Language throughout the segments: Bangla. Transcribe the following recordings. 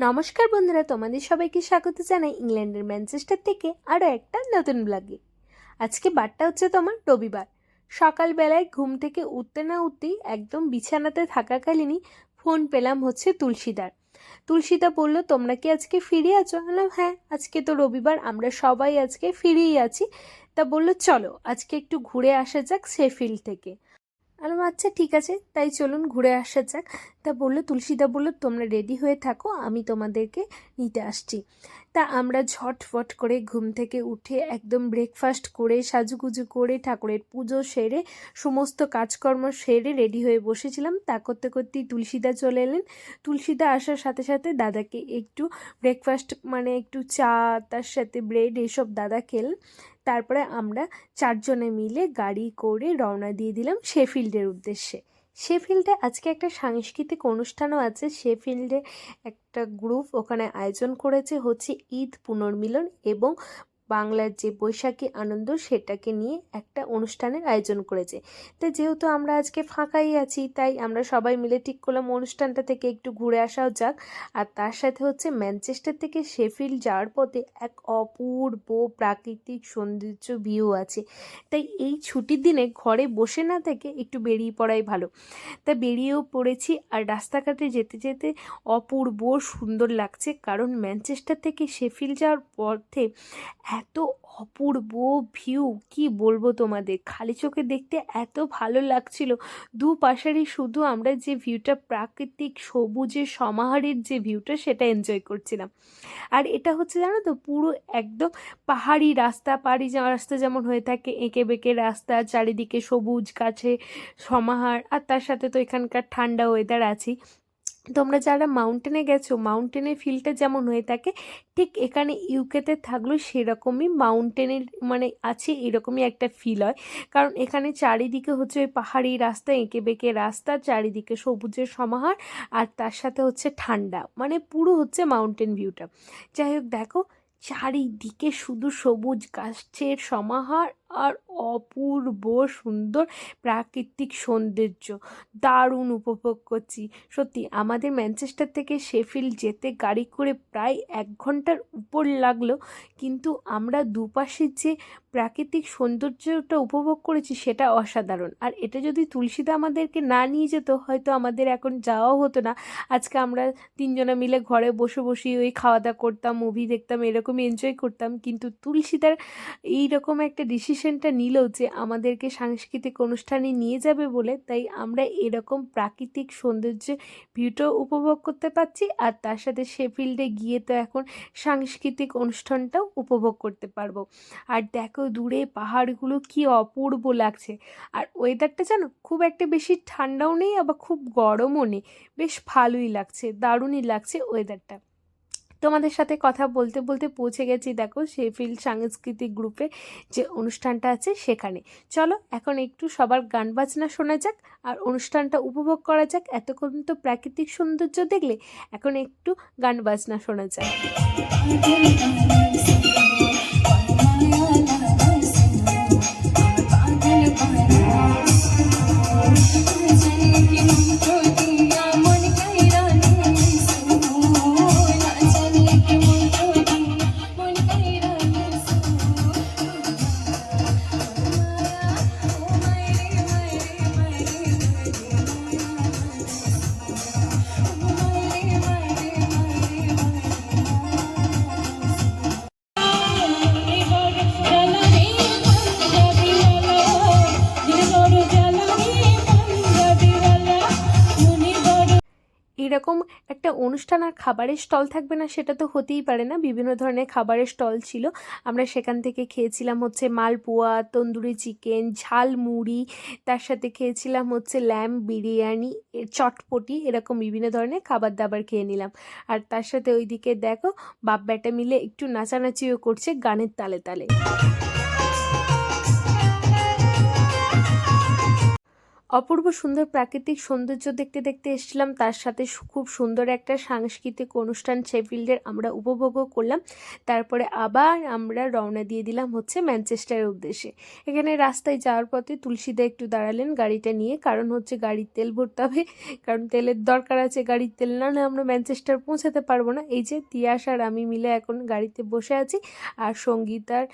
নমস্কার বন্ধুরা, তোমাদের সবাইকে স্বাগত জানাই ইংল্যান্ডের ম্যানচেস্টার থেকে আরও একটা নতুন ব্লগে। আজকে বারটা হচ্ছে তোমার রবিবার। সকালবেলায় ঘুম থেকে উঠতে না উঠতেই একদম বিছানাতে থাকাকালীনই ফোন পেলাম হচ্ছে তুলসীদার। তুলসীদা বলল, তোমরা কি আজকে ফিরে আছো? বললাম হ্যাঁ আজকে তো রবিবার, আমরা সবাই আজকে ফিরেই আছি। তা বলল, চলো, আজকে একটু ঘুরে আসা যাক শেফিল্ড থেকে। আলাম আচ্ছা ঠিক আছে, তাই চলুন ঘুরে আসা যাক। তা বলল, তুলসীদা বলল, তোমরা রেডি হয়ে থাকো, আমি তোমাদেরকে নিতে আসছি। তা আমরা ঝটফট করে ঘুম থেকে উঠে একদম ব্রেকফাস্ট করে, সাজুগুজু করে, ঠাকুরের পুজো সেরে, সমস্ত কাজকর্ম সেরে রেডি হয়ে বসেছিলাম। তা করতে করতেই তুলসীদা চলে এলেন। তুলসীদা আসার সাথে সাথে দাদাকে একটু ব্রেকফাস্ট মানে একটু চা, তার সাথে ব্রেড এসব দাদা খেলেন। তারপরে আমরা চারজনে মিলে গাড়ি করে রওনা দিয়ে দিলাম শেফিল্ডের উদ্দেশ্যে। শেফিল্ডে আজকে একটা সাংস্কৃতিক অনুষ্ঠানও আছে। শেফিল্ডে একটা গ্রুপ ওখানে আয়োজন করেছে হচ্ছে ঈদ পুনর্মিলন এবং বাংলার যে বৈশাখী আনন্দ সেটাকে নিয়ে একটা অনুষ্ঠানের আয়োজন করেছে। তো যেহেতু আমরা আজকে ফাঁকাই আছি, তাই আমরা সবাই মিলে ঠিক করলাম অনুষ্ঠানটা থেকে একটু ঘুরে আসাও যাক। আর তার সাথে হচ্ছে ম্যানচেস্টার থেকে শেফিল্ড যাওয়ার পথে এক অপূর্ব প্রাকৃতিক সৌন্দর্য ভিউ আছে। তাই এই ছুটির দিনে ঘরে বসে না থেকে একটু বেরিয়ে পড়াই ভালো। তা বেরিয়েও পড়েছি আর রাস্তাঘাটে যেতে যেতে অপূর্ব সুন্দর লাগছে, কারণ ম্যানচেস্টার থেকে শেফিল্ড যাওয়ার পথে এত অপূর্ব ভিউ কি বলব তোমাদের? খালি চোখে দেখতে এত ভালো লাগছিল। দু পাশেরই শুধু আমরা যে ভিউটা প্রাকৃতিক সবুজের সমাহারের যে ভিউটা সেটা এনজয় করছিলাম। আর এটা হচ্ছে জানো তো, পুরো একদম পাহাড়ি রাস্তা পাহাড়ি রাস্তা যেমন হয়ে থাকে, এঁকে বেঁকে রাস্তা, চারিদিকে সবুজ গাছে সমাহার, আর তার সাথে তো এখানকার ঠান্ডা ওয়েদার আছেই। তোমরা যারা মাউন্টেনে গেছো মাউন্টেনের ফিলটা যেমন হয়ে থাকে, ঠিক এখানে ইউকেতে থাকলেও সেরকমই মাউন্টেনের মানে আছে এরকমই একটা ফিল হয়। কারণ এখানে চারিদিকে হচ্ছে ওই পাহাড়ি রাস্তা, এঁকে বেঁকে রাস্তা, চারিদিকে সবুজের সমাহার, আর তার সাথে হচ্ছে ঠান্ডা। মানে পুরো হচ্ছে মাউন্টেন ভিউটা যাই হোক, দেখো চারিদিকে শুধু সবুজ গাছের সমাহার আর অপূর্ব সুন্দর প্রাকৃতিক সৌন্দর্য। দারুণ উপভোগ করছি। সত্যি, আমাদের ম্যানচেস্টার থেকে শেফিল যেতে গাড়ি করে প্রায় এক ঘণ্টার উপর লাগল, কিন্তু আমরা দুপাশে যে প্রাকৃতিক সৌন্দর্যটা উপভোগ করেছি সেটা অসাধারণ। আর এটা যদি তুলসীদা আমাদেরকে না নিয়ে যেত, হয়তো আমাদের এখন যাওয়াও হতো না। আজকে আমরা তিনজনা মিলে ঘরে বসে বসে ওই খাওয়া দাওয়া করতাম মুভি দেখতাম, এরকমই এনজয় করতাম। কিন্তু তুলসীদার এইরকম একটা ডিসিশনটা নিল যে আমাদেরকে সাংস্কৃতিক অনুষ্ঠানে নিয়ে যাবে বলে, তাই আমরা এরকম প্রাকৃতিক সৌন্দর্য ভিউটাও উপভোগ করতে পারছি। আর তার সাথে শেফিল্ডে গিয়ে তো এখন সাংস্কৃতিক অনুষ্ঠানটাও উপভোগ করতে পারব। আর দেখো দূরে পাহাড়গুলো কি অপূর্ব লাগছে। আর ওয়েদারটা জানো, খুব একটা বেশি ঠান্ডাও নেই, আবার খুব গরমও নেই। বেশ ভালোই লাগছে, দারুণই লাগছে ওয়েদারটা তোমাদের সাথে কথা বলতে বলতে পৌঁছে গেছি, দেখো শেফিল্ড সাংস্কৃতিক গ্রুপে যে অনুষ্ঠানটা আছে সেখানে। চলো, এখন একটু সবার গান বাজনা শোনা যাক, আর অনুষ্ঠানটা উপভোগ করা যাক। এতক্ষণ তো প্রাকৃতিক সৌন্দর্য দেখলে, এখন একটু গান বাজনা শোনা যাক। এরকম একটা অনুষ্ঠান আর খাবারের স্টল থাকবে না, সেটা তো হতেই পারে না। বিভিন্ন ধরনের খাবারের স্টল ছিল। আমরা সেখান থেকে খেয়েছিলাম হচ্ছে মালপোয়া, তন্দুরি চিকেন ঝাল মুড়ি তার সাথে খেয়েছিলাম হচ্ছে ল্যাম্প বিরিয়ানি চটপটি, এরকম বিভিন্ন ধরনের খাবার দাবার খেয়ে নিলাম। আর তার সাথে ওইদিকে দেখো বাপ ব্যাটা মিলে একটু নাচানাচিও করছে গানের তালে তালে। অপূর্ব সুন্দর প্রাকৃতিক সৌন্দর্য দেখতে দেখতে এসেছিলাম। তার সাথে খুব সুন্দর একটা সাংস্কৃতিক অনুষ্ঠান শেফিল্ডের আমরা উপভোগও করলাম। তারপরে আবার আমরা রওনা দিয়ে দিলাম হচ্ছে ম্যানচেস্টারের উদ্দেশ্যে। এখানে রাস্তায় যাওয়ার পথে তুলসীদা একটু দাঁড়ালেন গাড়িটা নিয়ে। কারণ হচ্ছে গাড়ির তেল ভরতে হবে। কারণ তেলের দরকার আছে গাড়ির তেল। না হলে আমরা ম্যানচেস্টার পৌঁছাতে পারব না। এই যে তিয়াস আর আমি মিলে এখন গাড়িতে বসে আছি। আর সংগীত আর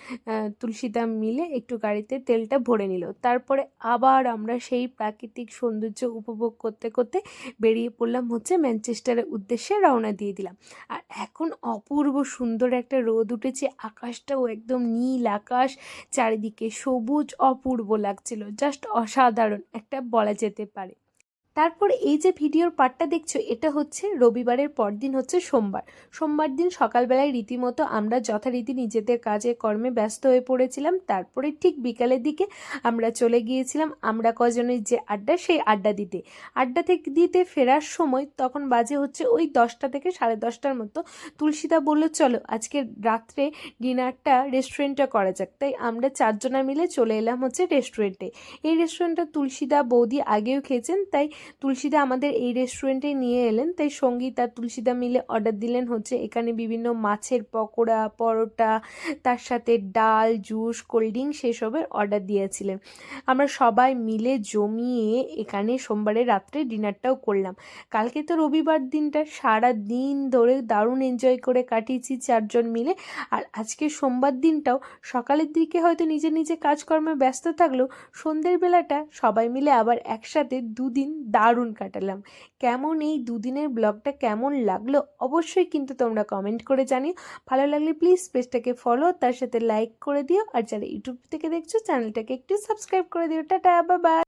তুলসীদা মিলে একটু গাড়িতে তেলটা ভরে নিল। তারপরে আবার আমরা সেই প্রাকৃতিক সৌন্দর্য উপভোগ করতে করতে বেরিয়ে পড়লাম হচ্ছে ম্যানচেস্টারের উদ্দেশ্যে রওনা দিয়ে দিলাম। আর এখন অপূর্ব সুন্দর একটা রোদ উঠেছে, আকাশটাও একদম নীল আকাশ, চারিদিকে সবুজ অপূর্ব লাগছিল জাস্ট অসাধারণ একটা বলা যেতে পারে। তারপর এই যে ভিডিওর পার্টটা দেখছ, এটা হচ্ছে রবিবারের পর দিন হচ্ছে সোমবার। সোমবার দিন সকালবেলায় রীতিমতো আমরা যথারীতি নিজেদের কাজে, কর্মে ব্যস্ত হয়ে পড়েছিলাম। তারপরে ঠিক বিকালের দিকে আমরা চলে গিয়েছিলাম আমরা কজনের যে আড্ডা, সেই আড্ডা দিতে। আড্ডা থেকে দিতে ফেরার সময় তখন বাজে হচ্ছে ওই দশটা থেকে সাড়ে দশটার মতো। তুলসীদা বলল, চলো, আজকে রাত্রে ডিনারটা রেস্টুরেন্টটা করা যাক। তাই আমরা চারজনা মিলে চলে এলাম হচ্ছে রেস্টুরেন্টে। এই রেস্টুরেন্টটা তুলসীদা বৌদি আগেও খেয়েছেন, তাই তুলসীদা আমাদের এই রেস্টুরেন্টে নিয়ে এলেন, তাই সংগীত আর তুলসীদা মিলে অর্ডার দিলেন হচ্ছে এখানে বিভিন্ন মাছের পকোড়া, পরোটা, তার সাথে ডাল, জুস কোল্ড ড্রিঙ্ক সেসবের অর্ডার দিয়েছিলেন। আমরা সবাই মিলে জমিয়ে এখানে সোমবারে রাত্রে ডিনারটাও করলাম। কালকে তো রবিবার দিনটা, সারা দিন ধরে দারুণ এনজয় করে কাটিয়েছি চারজন মিলে। আর আজকে সোমবার দিনটাও, সকালের দিকে হয়তো নিজে নিজে কাজকর্মে ব্যস্ত থাকলেও সন্ধ্যের বেলাটা সবাই মিলে আবার একসাথে দুদিন দারুণ কাটালাম। কেমন এই দুদিনের ব্লগটা কেমন লাগল অবশ্যই কিন্তু তোমরা কমেন্ট করে জানিও। ভালো লাগলে প্লিজ পেজটাকে ফলো তার সাথে লাইক করে দিও। আর যারা ইউটিউব থেকে দেখছ চ্যানেলটাকে একটু সাবস্ক্রাইব করে দিও। Tata bye